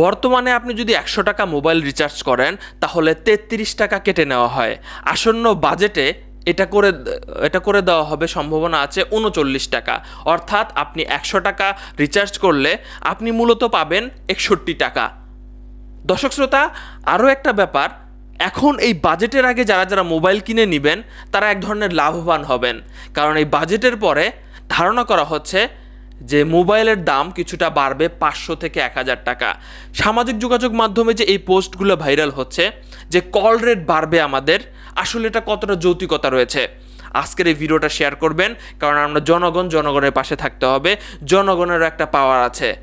বর্তমানে আপনি যদি একশো টাকা মোবাইল রিচার্জ করেন, তাহলে তেত্রিশ টাকা কেটে নেওয়া হয়। আসন্ন বাজেটে এটা করে এটা করে দেওয়া হবে, সম্ভাবনা আছে উনচল্লিশ টাকা। অর্থাৎ আপনি একশো টাকা রিচার্জ করলে আপনি মূলত পাবেন একষট্টি টাকা। দর্শক শ্রোতা, আরও একটা ব্যাপার, এখন এই বাজেটের আগে যারা যারা মোবাইল কিনে নেবেন, তারা এক ধরনের লাভবান হবেন। কারণ এই বাজেটের পরে ধারণা করা হচ্ছে যে মোবাইলের দাম কিছুটা বাড়বে পাঁচশো থেকে এক হাজার টাকা। সামাজিক যোগাযোগ মাধ্যমে যে এই পোস্টগুলো ভাইরাল হচ্ছে, যে কল রেট বাড়বে আমাদের, আসলে এটা কতটা যৌতিকতা রয়েছে? আজকের এই ভিডিওটা শেয়ার করবেন, কারণ আমরা জনগণ জনগণের পাশে থাকতে হবে, জনগণেরও একটা পাওয়ার আছে।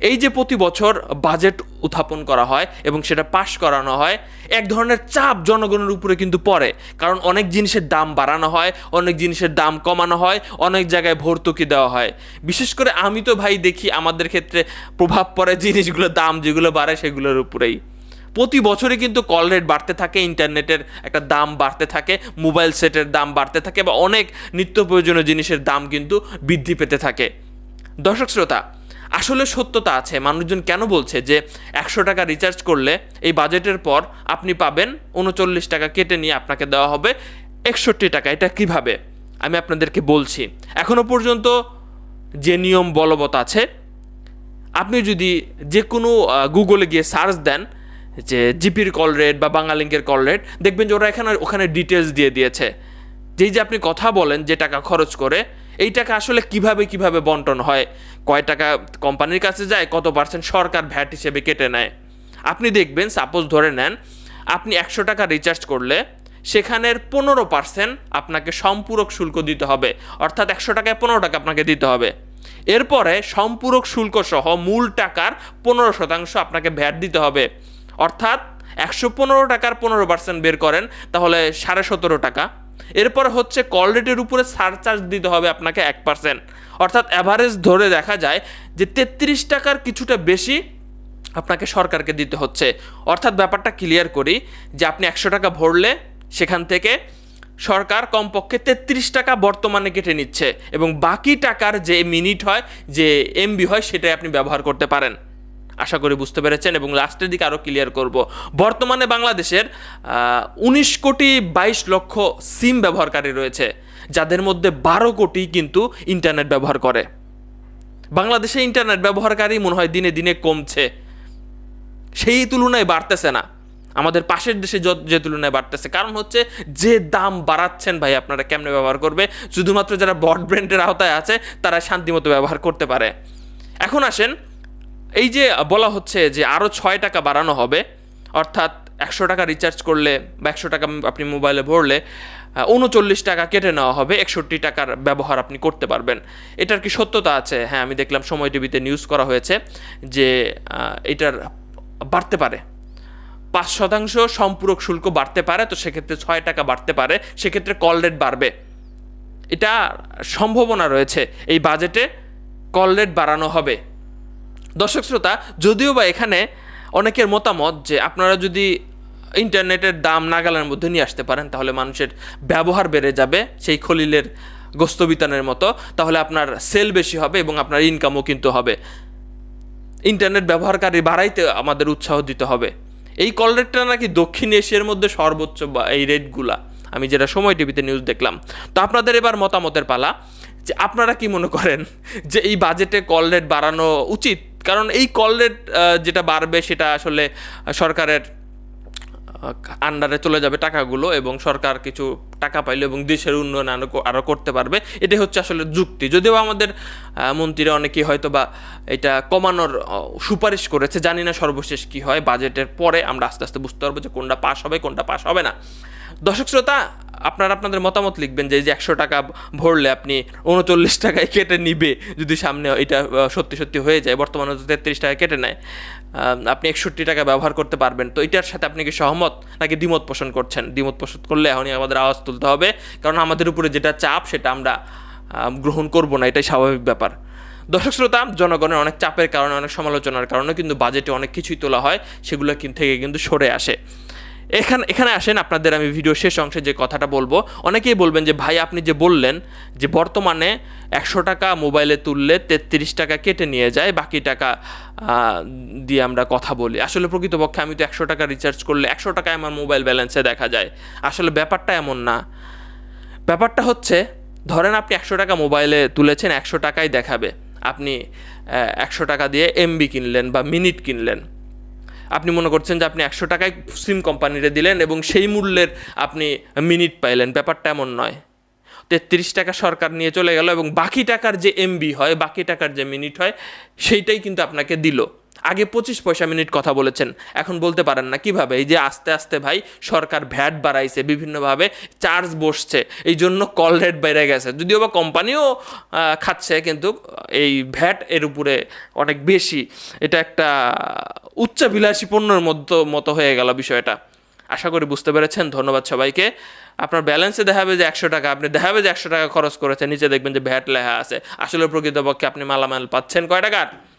এই যে প্রতি বছর বাজেট উত্থাপন করা হয় এবং সেটা পাশ করানো হয়, এক ধরনের চাপ জনগণের উপরে কিন্তু পড়ে। কারণ অনেক জিনিসের দাম বাড়ানো হয়, অনেক জিনিসের দাম কমানো হয়, অনেক জায়গায় ভর্তুকি দেওয়া হয়। বিশেষ করে আমি তো ভাই দেখি আমাদের ক্ষেত্রে প্রভাব পড়ে জিনিসগুলোর দাম যেগুলো বাড়ে সেগুলোর উপরেই। প্রতি বছরই কিন্তু কল রেট বাড়তে থাকে, ইন্টারনেটের একটা দাম বাড়তে থাকে, মোবাইল সেটের দাম বাড়তে থাকে বা অনেক নিত্য প্রয়োজনীয় জিনিসের দাম কিন্তু বৃদ্ধি পেতে থাকে। দর্শক শ্রোতা আসলে সত্যতা আছে। মানুষজন কেন বলছে যে একশো টাকা রিচার্জ করলে এই বাজেটের পর আপনি পাবেন উনচল্লিশ টাকা কেটে নিয়ে আপনাকে দেওয়া হবে একষট্টি টাকা। এটা কীভাবে? আমি আপনাদেরকে বলছি। এখনও পর্যন্ত যে নিয়ম বলবৎ আছে, আপনি যদি যে কোনো গুগলে গিয়ে সার্চ দেন যে জিপির কল রেট বা বাংলালিঙ্কের কল রেট দেখবেন যে ওরা এখানে, ওখানে ডিটেলস দিয়ে দিয়েছে। যেই যে আপনি কথা বলেন যে টাকা খরচ করে এই টাকা আসলে কীভাবে কীভাবে বন্টন হয়? কয় টাকা কোম্পানির কাছে যায়, কত পার্সেন্ট সরকার ভ্যাট হিসেবে কেটে নেয়? আপনি দেখবেন সাপোজ ধরে নেন, আপনি একশো টাকা রিচার্জ করলে, সেখানের পনেরো পার্সেন্ট আপনাকে সম্পূরক শুল্ক দিতে হবে। অর্থাৎ একশো টাকায় পনেরো টাকা আপনাকে দিতে হবে। এরপরে সম্পূরক শুল্ক সহ মূল টাকার পনেরো শতাংশ আপনাকে ভ্যাট দিতে হবে। অর্থাৎ একশো পনেরো টাকার পনেরো পার্সেন্ট বের করেন, তাহলে সাড়ে সতেরো টাকা। এরপর হচ্ছে কল রেটের উপরে সারচার্জ দিতে হবে আপনাকে এক পার্সেন্ট অর্থাৎ অ্যাভারেজ ধরে দেখা যায় যে তেত্রিশ টাকার কিছুটা বেশি আপনাকে সরকারকে দিতে হচ্ছে। অর্থাৎ ব্যাপারটা ক্লিয়ার করি যে আপনি একশো টাকা ভরলে সেখান থেকে সরকার কমপক্ষে তেত্রিশ টাকা বর্তমানে কেটে নিচ্ছে এবং বাকি টাকার যে মিনিট হয়, যে এমবি হয়, সেটাই আপনি ব্যবহার করতে পারেন। আশা করি বুঝতে পেরেছেন এবং লাস্টের দিকে আরও ক্লিয়ার করব। বর্তমানে বাংলাদেশের উনিশ কোটি বাইশ লক্ষ সিম ব্যবহারকারী রয়েছে, যাদের মধ্যে বারো কোটি কিন্তু ইন্টারনেট ব্যবহার করে। বাংলাদেশে ইন্টারনেট ব্যবহারকারী মনে হয় দিনে দিনে কমছে। সেই তুলনায় বাড়তেছে না। আমাদের পাশের দেশে যে তুলনায় বাড়তেছে। কারণ হচ্ছে যে দাম বাড়াচ্ছেন ভাই, আপনারা কেমনে ব্যবহার করবে? শুধুমাত্র যারা ব্রডব্যান্ডের আওতায় আছে, তারা শান্তিমতো ব্যবহার করতে পারে। এখন আসেন এই যে বলা হচ্ছে যে আরও ছয় টাকা বাড়ানো হবে, অর্থাৎ একশো টাকা রিচার্জ করলে বা একশো টাকা আপনি মোবাইলে ভরলে উনচল্লিশ টাকা কেটে নেওয়া হবে, একষট্টি টাকার ব্যবহার আপনি করতে পারবেন। এটার কি সত্যতা আছে? হ্যাঁ আমি দেখলাম সময় টিভিতে নিউজ করা হয়েছে যে এটার বাড়তে পারে। পাঁচ শতাংশ সম্পূরক শুল্ক বাড়তে পারে, তো সেক্ষেত্রে ছয় টাকা বাড়তে পারে, সেক্ষেত্রে কল রেট বাড়বে। এটা সম্ভাবনা রয়েছে। এই বাজেটে কল রেট বাড়ানো হবে। দর্শক শ্রোতা, যদিও বা এখানে অনেকের মতামত যে আপনারা যদি ইন্টারনেটের দাম নাগালের মধ্যে নিয়ে আসতে পারেন, তাহলে মানুষের ব্যবহার বেড়ে যাবে সেই খলিলের গোস্তবিতানের মতো, তাহলে আপনার সেল বেশি হবে এবং আপনার ইনকামও কিন্তু হবে। ইন্টারনেট ব্যবহারকারী বাড়াইতে আমাদের উৎসাহ দিতে হবে। এই কল রেটটা নাকি দক্ষিণ এশিয়ার মধ্যে সর্বোচ্চ বা এই রেটগুলা আমি যেটা সময় টিভিতে নিউজ দেখলাম। তো আপনাদের এবার মতামতের পালা, যে আপনারা কি মনে করেন যে এই বাজেটে কল রেট বাড়ানো উচিত? কারণ এই কল রেট যেটা বাড়বে সেটা আসলে সরকারের আন্ডারে চলে যাবে টাকাগুলো এবং সরকার কিছু টাকা পাইলো এবং দেশের উন্নয়ন আরও করতে পারবে। এটাই হচ্ছে আসলে যুক্তি। যদিও আমাদের মন্ত্রীরা অনেকেই হয়তো বা এটা কমানোর সুপারিশ করেছে, জানি না সর্বশেষ কি হয় বাজেটের পরে আমরা আস্তে আস্তে বুঝতে পারব যে কোনটা পাস হবে, কোনটা পাস হবে না। দর্শক শ্রোতা আপনারা আপনাদের মতামত লিখবেন যে এই যে একশো টাকা ভরলে আপনি উনচল্লিশ টাকায় কেটে নিবে যদি সামনে এটা সত্যি সত্যি হয়ে যায়। বর্তমানে তো তেত্রিশ টাকা কেটে নেয়। আপনি একষট্টি টাকা ব্যবহার করতে পারবেন। তো এটার সাথে আপনি কি সহমত? নাকি দ্বিমত পোষণ করছেন? দ্বিমত পোষণ করলে এখনই আমাদের আওয়াজ তুলতে হবে। কারণ আমাদের উপরে যেটা চাপ, সেটা আমরা গ্রহণ করব না। এটাই স্বাভাবিক ব্যাপার। দর্শক শ্রোতা, জনগণের অনেক চাপের কারণে, অনেক সমালোচনার কারণে কিন্তু বাজেটে অনেক কিছুই তোলা হয়। সেগুলো থেকে কিন্তু সরে আসে। এখানে এখানে আসেন, আপনাদের আমি ভিডিও শেষ অংশে যে কথাটা বলব। অনেকেই বলবেন যে, ভাই, আপনি যে বললেন যে বর্তমানে একশো টাকা মোবাইলে তুললে তেত্রিশ টাকা কেটে নিয়ে যায়, বাকি টাকা দিয়ে আমরা কথা বলি। আসলে প্রকৃতপক্ষে আমি তো একশো টাকা রিচার্জ করলে একশো টাকায় আমার মোবাইল ব্যালেন্সে দেখা যায়। আসলে ব্যাপারটা এমন না। ব্যাপারটা হচ্ছে, ধরেন আপনি একশো টাকা মোবাইলে তুলেছেন, একশো টাকাই দেখাবে। আপনি একশো টাকা দিয়ে এমবি কিনলেন বা মিনিট কিনলেন। আপনি মনে করছেন যে আপনি একশো টাকায় সিম কোম্পানিতে দিলেন এবং সেই মূল্যের আপনি মিনিট পাইলেন। ব্যাপারটা এমন নয়। তেত্রিশ টাকা সরকার নিয়ে চলে গেল এবং বাকি টাকার যে এমবি হয়, বাকি টাকার যে মিনিট হয়, সেইটাই কিন্তু আপনাকে দিল। আগে পঁচিশ পয়সা মিনিট কথা বলেছেন, এখন বলতে পারেন না। কীভাবে? এই যে আস্তে আস্তে ভাই, সরকার ভ্যাট বাড়াইছে, বিভিন্নভাবে চার্জ বসছে এই জন্য কল রেট বেড়ে গেছে। যদিও বা কোম্পানিও খাচ্ছে, কিন্তু এই ভ্যাট এর উপরে অনেক বেশি। এটা একটা উচ্চাভিলাষী পণ্যের মতো মতো হয়ে গেল বিষয়টা। আশা করি বুঝতে পেরেছেন, ধন্যবাদ সবাইকে। আপনার ব্যালেন্সে দেখাবে যে একশো টাকা, আপনি দেখাবে যে একশো টাকা খরচ করেছেন, নিচে দেখবেন যে ভ্যাট লেখা আছে। আসলে প্রকৃতপক্ষে আপনি মালামাল পাচ্ছেন। কয় টাকার?